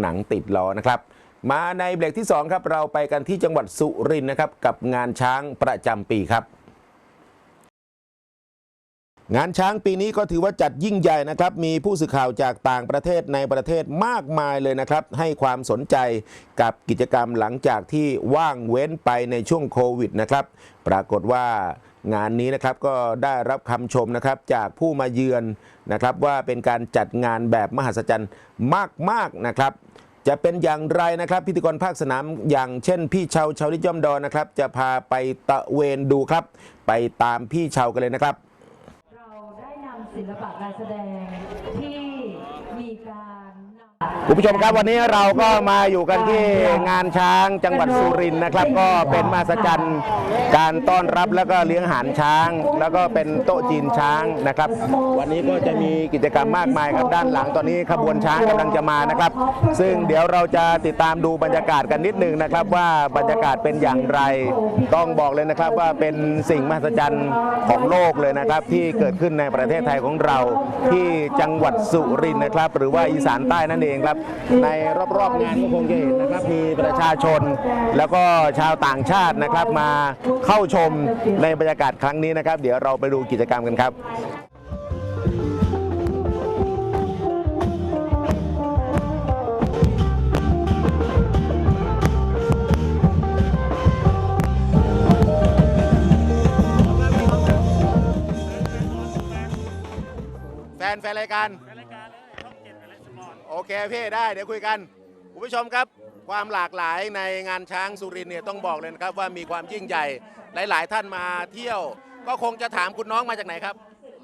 หนังติดล้อนะครับ มาในเบรกที่ 2 ครับ เราไปกันที่จังหวัดสุรินทร์นะครับ กับงานช้างประจำปีครับงานช้างปีนี้ก็ถือว่าจัดยิ่งใหญ่นะครับ มีผู้สื่อข่าวจากต่างประเทศในประเทศมากมายเลยนะครับ ให้ความสนใจกับกิจกรรมหลังจากที่ว่างเว้นไปในช่วงโควิดนะครับ ปรากฏว่า งานนี้นะครับก็ได้รับคำชมนะครับจากผู้มาเยือนนะครับว่าเป็นการจัดงานแบบมหัศจรรย์มากๆนะครับ จะเป็นอย่างไรนะครับ พิธีกรภาคสนามอย่างเช่น พี่เชาเชาลิจอมดอนนะครับ จะพาไปตะเวนดูครับ ไปตามพี่เชากันเลยนะครับ เราได้นำศิลปะการแสดงที่มีการ คุณผู้ชมครับวันนี้เราก็มาอยู่กันที่งานช้างจังหวัดสุรินทร์นะครับ ก็เป็นมหัศจรรย์การต้อนรับแล้วก็เลี้ยงอาหารช้าง แล้วก็เป็นโต๊ะจีนช้างนะครับ วันนี้ก็จะมีกิจกรรมมากมายครับด้านหลังตอนนี้ขบวนช้างกำลังจะมานะครับ ซึ่งเดี๋ยวเราจะติดตามดูบรรยากาศกันนิดนึงนะครับ ว่าบรรยากาศเป็นอย่างไร ต้องบอกเลยนะครับว่าเป็นสิ่งมหัศจรรย์ของโลกเลยนะครับ ที่เกิดขึ้นในประเทศไทยของเราที่จังหวัดสุรินทร์นะครับ หรือว่าอีสานใต้นั่นเองครับ ในรอบๆงานก็คงจะเห็นนะครับมีประชาชน แล้วก็ชาวต่างชาตินะครับมาเข้าชมในบรรยากาศครั้งนี้นะครับ เดี๋ยวเราไปดูกิจกรรมกันครับแฟนแฟนรายการ โอเคพี่ได้เดี๋ยวคุยกันคุณผู้ชมครับ ความหลากหลายในงานช้างสุรินทร์เนี่ยต้องบอกเลยนะครับว่ามีความยิ่งใหญ่หลาย ๆ ท่านมาเที่ยว ก็คงจะถามคุณน้องมาจากไหนครับ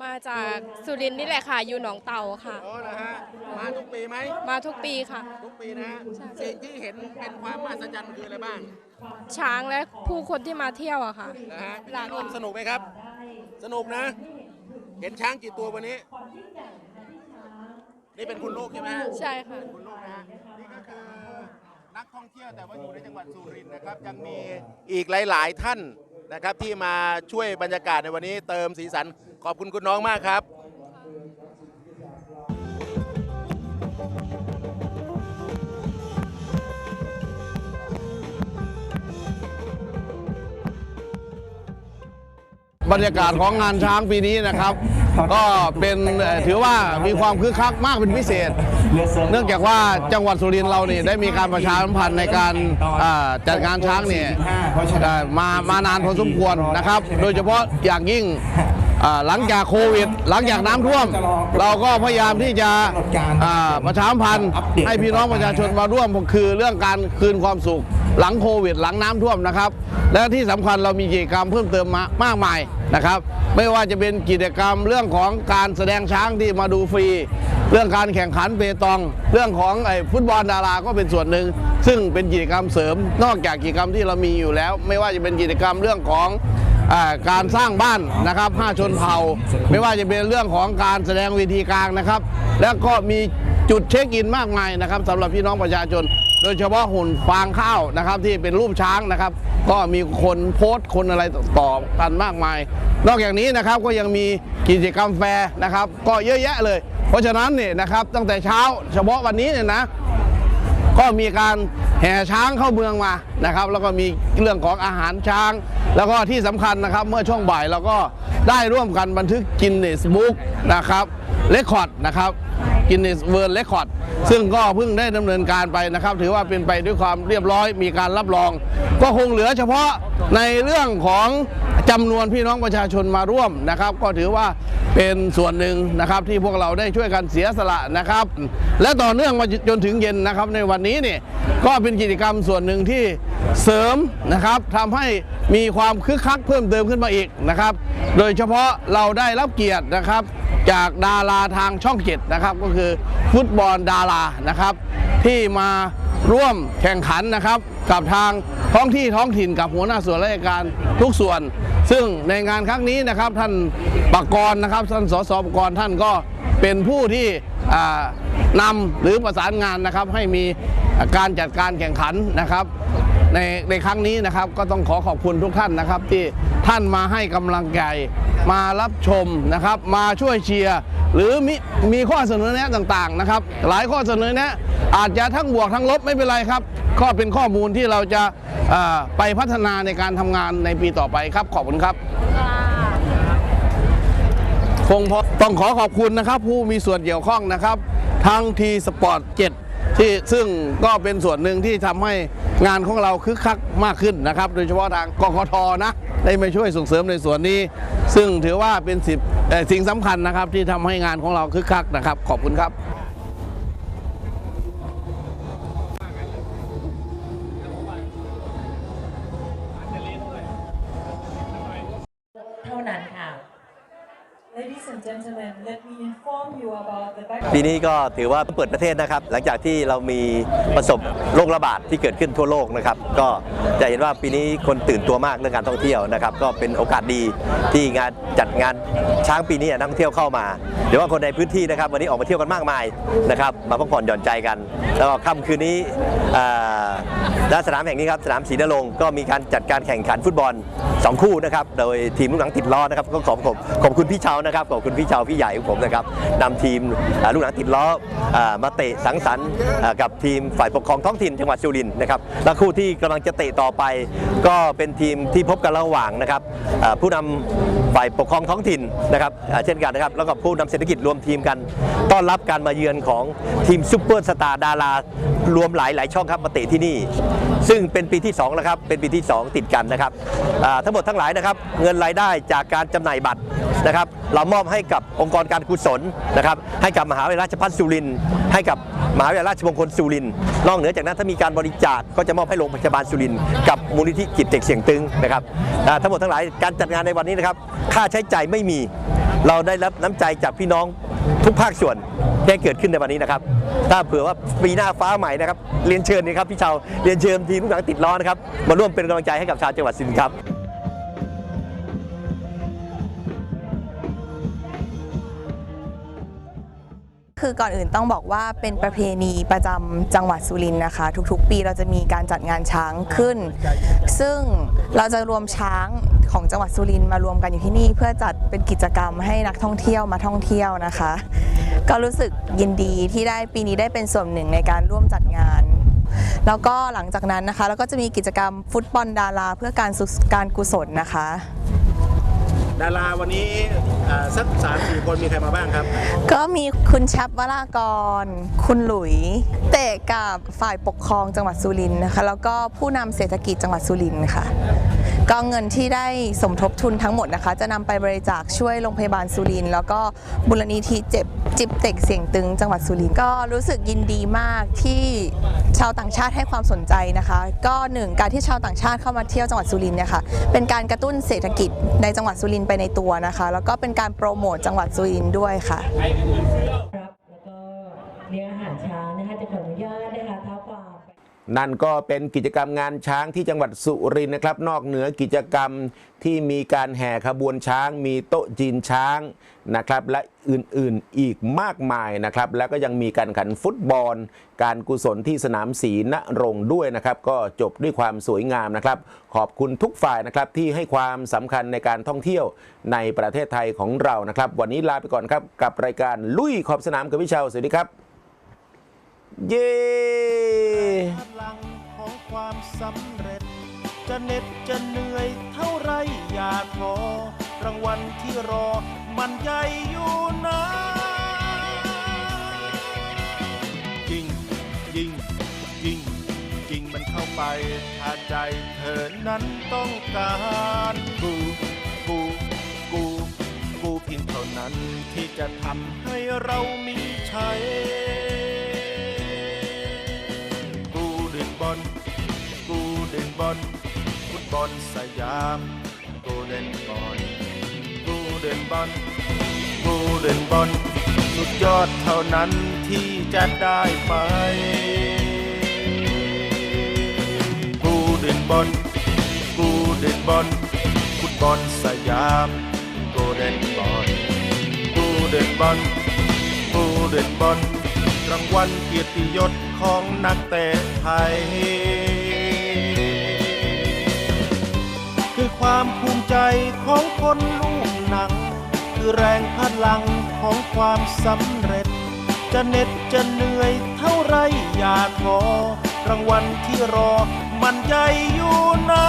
มาจากสุรินทร์นี่แหละค่ะ อยู่หนองเต่าค่ะ อ๋อนะฮะมาทุกปีไหมมาทุกปีค่ะ ทุกปีนะฮะสิ่งที่เห็นเป็นความมหัศจรรย์คืออะไรบ้างช้างและผู้คนที่มาเที่ยวอะค่ะ นะฮะหลากหลาย ร่วมสนุกไหมครับ สนุกนะ เห็นช้างกี่ตัววันนี้ นี่เป็นคุณลูกใช่ไหมฮะใช่ค่ะ คุณลูกนะฮะนี่ก็คือนักท่องเที่ยวแต่ว่าอยู่ในจังหวัดสุรินทร์นะครับยังมีอีกหลาย ๆ ท่านนะครับ ที่มาช่วยบรรยากาศในวันนี้เติมสีสันขอบคุณคุณน้องมากครับ บรรยากาศของงานช้างปีนี้นะครับ ก็เป็นถือว่ามีความคึกคักมากเป็นพิเศษ เนื่องจากว่าจังหวัดสุรินทร์เราเนี่ยได้มีการประชาสัมพันธ์ในการจัดงานช้างเนี่ยมามานานพอสมควรนะครับ โดยเฉพาะอย่างยิ่งหลังจากโควิด หลังจากน้ำท่วม เราก็พยายามที่จะประชาสัมพันธ์ให้พี่น้องประชาชนมาร่วมคือเรื่องการคืนความสุข หลังโควิด หลังน้ำท่วมนะครับ และที่สำคัญเรามีกิจกรรมเพิ่มเติมมามากมายนะครับ ไม่ว่าจะเป็นกิจกรรมเรื่องของการแสดงช้างที่มาดูฟรี เรื่องการแข่งขันเปตอง เรื่องของไอ้ฟุตบอลดาราก็เป็นส่วนหนึ่ง ซึ่งเป็นกิจกรรมเสริม นอกจากกิจกรรมที่เรามีอยู่แล้ว ไม่ว่าจะเป็นกิจกรรมเรื่องของการสร้างบ้านนะครับห้าชนเผ่า ไม่ว่าจะเป็นเรื่องของการแสดงเวทีกลางนะครับ แล้วก็มีจุดเช็คอินมากมายนะครับสำหรับพี่น้องประชาชน โดยเฉพาะหุ่นฟางข้าวนะครับที่เป็นรูปช้างนะครับ ก็มีคนโพสต์คนอะไรต่อกันมากมาย นอกจากนี้นะครับก็ยังมีกิจกรรมแฟร์นะครับ ก็เยอะแยะเลย เพราะฉะนั้นเนี่ยนะครับตั้งแต่เช้าเฉพาะวันนี้เนี่ยนะก็มีการแห่ช้างเข้าเมืองมานะครับ แล้วก็มีเรื่องของอาหารช้าง แล้วก็ที่สำคัญนะครับ เมื่อช่วงบ่ายเราก็ได้ร่วมกันบันทึกกินเนสบุ๊กนะครับเรคคอร์ดนะครับ กินเนสเวิร์ลเรคคอร์ดซึ่งก็เพิ่งได้ดำเนินการไปนะครับ ถือว่าเป็นไปด้วยความเรียบร้อยมีการรับรอง ก็คงเหลือเฉพาะในเรื่องของจำนวนพี่น้องประชาชนมาร่วมนะครับ ก็ถือว่าเป็นส่วนหนึ่งนะครับที่พวกเราได้ช่วยกันเสียสละนะครับ และต่อเนื่องมาจนถึงเย็นนะครับในวันนี้เนี่ยก็เป็นกิจกรรมส่วนหนึ่งที่เสริมนะครับทำให้มีความคึกคักเพิ่มเติมขึ้นมาอีกนะครับ โดยเฉพาะเราได้รับเกียรตินะครับ จากดาราทางช่องเจ็ดนะครับ ก็คือฟุตบอลดารานะครับ ที่มาร่วมแข่งขันนะครับ กับทางท้องที่ท้องถิ่นกับหัวหน้าส่วนราชการทุกส่วน ซึ่งในงานครั้งนี้นะครับท่านปกรณ์นะครับท่านสสปกรณ์ท่านก็เป็นผู้ที่อ่านำหรือประสานงานนะครับให้มีการจัดการแข่งขันนะครับในในครั้งนี้นะครับก็ต้องขอขอบคุณทุกท่านนะครับที่ ท่านมาให้กำลังใจมารับชมนะครับ มาช่วยเชียร์หรือมีมีข้อเสนอแนะต่างๆนะครับ หลายข้อเสนอแนะ อาจจะทั้งบวกทั้งลบไม่เป็นไรครับก็เป็นข้อมูลที่เราจะไปพัฒนาในการทำงานในปีต่อไปครับขอบคุณครับคงพอต้องขอขอบคุณนะครับ ผู้มีส่วนเกี่ยวข้องนะครับ ทั้งทีสปอร์ต7 ที่ซึ่งก็เป็นส่วนหนึ่งที่ทำให้งานของเราคึกคักมากขึ้นนะครับ โดยเฉพาะทางกกทนะได้มาช่วยส่งเสริมในส่วนนี้ ซึ่งถือว่าเป็นสิ่สิ่งสำคัญนะครับที่ทำให้งานของเราคึกคักนะครับ ขอบคุณครับ เท่านั้นค่ะ Ladies and gentlemen let me inform you about the back ปีนี้ก็ถือว่าเปิดประเทศนะครับ หลังจากที่เรามีประสบโรคระบาดที่เกิดขึ้นทั่วโลกนะครับ ก็จะเห็นว่าปีนี้คนตื่นตัวมากเรื่องการท่องเที่ยวนะครับ ก็เป็นโอกาสดีที่งานจัดงานช้างปีนี้นักท่องเที่ยวเข้ามาเดี๋ยวว่าคนในพื้นที่นะครับ วันนี้ออกมาเที่ยวกันมากมายนะครับ มาพักผ่อนหย่อนใจกัน แล้วก็ค่ำคืนนี้อ่าณสนามแห่งนี้ครับสนามศรีนรงค์ก็มีการจัดการแข่งขันฟุตบอลสองคู่นะครับ โดยทีมลูกหนังติดล้อนะครับก็ขอบขอบขอบคุณพี่เชานะครับขอบคุณพี่เชาพี่ใหญ่ของผมนะครับนำทีมอ่าลูกหนังติดล้อมาเตะสังสรรค์กับทีมฝ่ายปกครองท้องถิ่นจังหวัดสุรินทร์นะครับและคู่ที่กำลังจะเตะต่อไปก็เป็นทีมที่พบกันระหว่างนะครับผู้นำฝ่ายปกครองท้องถิ่นนะครับเช่นกันนะครับแล้วก็ผู้นำเศรษฐกิจรวมทีมกัน ต้อนรับการมาเยือนของทีมซุปเปอร์สตาร์ดารารวมหลายหลายช่องครับมาเตะที่นี่ ซึ่งเป็นปีที่2แล้วครับเป็นปีที่ 2 ติดกันนะครับทั้งหมดทั้งหลายนะครับเงินรายได้จากการจำหน่ายบัตรนะครับเรามอบให้กับองค์กรการกุศลนะครับให้กับมหาวิทยาลัยราชภัฏสุรินทร์ให้กับมหาวิทยาลัยราชมงคลสุรินทร์นอกเหนือจากนั้นถ้ามีการบริจาคก็จะมอบให้โรงพยาบาลสุรินทร์กับมูลนิธิจิตเด็กเสียงตึงนะครับทั้งหมดทั้งหลายการจัดงานในวันนี้นะครับ ค่าใช้จ่ายไม่มี เราได้รับน้ำใจจากพี่น้องทุกภาคส่วนที่เกิดขึ้นในวันนี้นะครับ ถ้าเผื่อว่าปีหน้าฟ้าใหม่นะครับ เรียนเชิญนะครับพี่ชาวเรียนเชิญทีมลูกหนังติดล้อนะครับ มาร่วมเป็นกำลังใจให้กับชาวจังหวัดสุรินทร์ครับ คือก่อนอื่นต้องบอกว่าเป็นประเพณีประจำจังหวัดสุรินทร์นะคะ ทุกๆ ปีเราจะมีการจัดงานช้างขึ้น ซึ่งเราจะรวมช้างของจังหวัดสุรินทร์มารวมกันอยู่ที่นี่เพื่อจัดเป็นกิจกรรมให้นักท่องเที่ยวมาท่องเที่ยวนะคะ ก็รู้สึกยินดีที่ได้ปีนี้ได้เป็นส่วนหนึ่งในการร่วมจัดงาน แล้วก็หลังจากนั้นนะคะเราก็จะมีกิจกรรมฟุตบอลดารา เพื่อการสุการกุศลนะคะ ดาราวันนี้สักสามสี่คนมีใครมาบ้างครับ ก็มีคุณชับวรากร คุณหลุย เตะกับฝ่ายปกครองจังหวัดสุรินทร์นะคะ แล้วก็ผู้นำเศรษฐกิจจังหวัดสุรินทร์ค่ะ ก็เงินที่ได้สมทบทุนทั้งหมดนะคะ จะนำไปบริจาคช่วยโรงพยาบาลสุรินทร์แล้วก็บุรณีทีเจ็บจิบเต็กเสียงตึงจังหวัดสุรินทร์ก็รู้สึกยินดีมากที่ชาวต่างชาติให้ความสนใจนะคะ ก็หนึ่งการที่ชาวต่างชาติเข้ามาเที่ยวจังหวัดสุรินทร์เนี่ยค่ะเป็นการกระตุ้นเศรษฐกิจในจังหวัดสุรินทร์ไปในตัวนะคะ แล้วก็เป็นการโปรโมทจังหวัดสุรินทร์ด้วยค่ะครับแล้วก็เลี้ยงอาหารช้านะคะจะขออนุญาตนะคะเท้าความ นั่นก็เป็นกิจกรรมงานช้างที่จังหวัดสุรินทร์นะครับ นอกเหนือกิจกรรมที่มีการแห่ขบวนช้าง มีโต๊ะจีนช้างนะครับ และอื่นๆอีกมากมายนะครับ แล้วก็ยังมีการแข่งขันฟุตบอล การกุศลที่สนามศรีนรงค์ด้วยนะครับ ก็จบด้วยความสวยงามนะครับ ขอบคุณทุกฝ่ายนะครับที่ให้ความสำคัญในการท่องเที่ยวในประเทศไทยของเรานะครับ วันนี้ลาไปก่อนครับกับรายการลุยขอบสนามกับพี่เชาสวัสดีครับ เย้พลังของความสำเร็จ จะเหน็ดจะเหนื่อยเท่าไรอย่าท้อรางวัลที่รอมันใหญ่อยู่นะยิงยิงยิงยิงมันเข้าไปถ้าใจเธอนั้นต้องการกูกูกูกูเพียงเท่านั้นที่จะทำให้เรามีชัย อลสยามกูเด่นบอลกูเด่นบอลกูเด่นบอลสุดยอดเท่านั้นที่จะได้ไปกูเด่นบอลกูเด่นบอลฟุตบอลสยามกูเด่นบอลกูเด่นบอลกูเด่นบอลรางวัลเกียรติยศของนักเตะไทย ความภูมิใจของคนลูกหนัง คือแรงพลังของความสำเร็จ จะเหน็ดจะเหนื่อยเท่าไรอย่าท้อรางวัลที่รอมันใหญ่อยู่นะ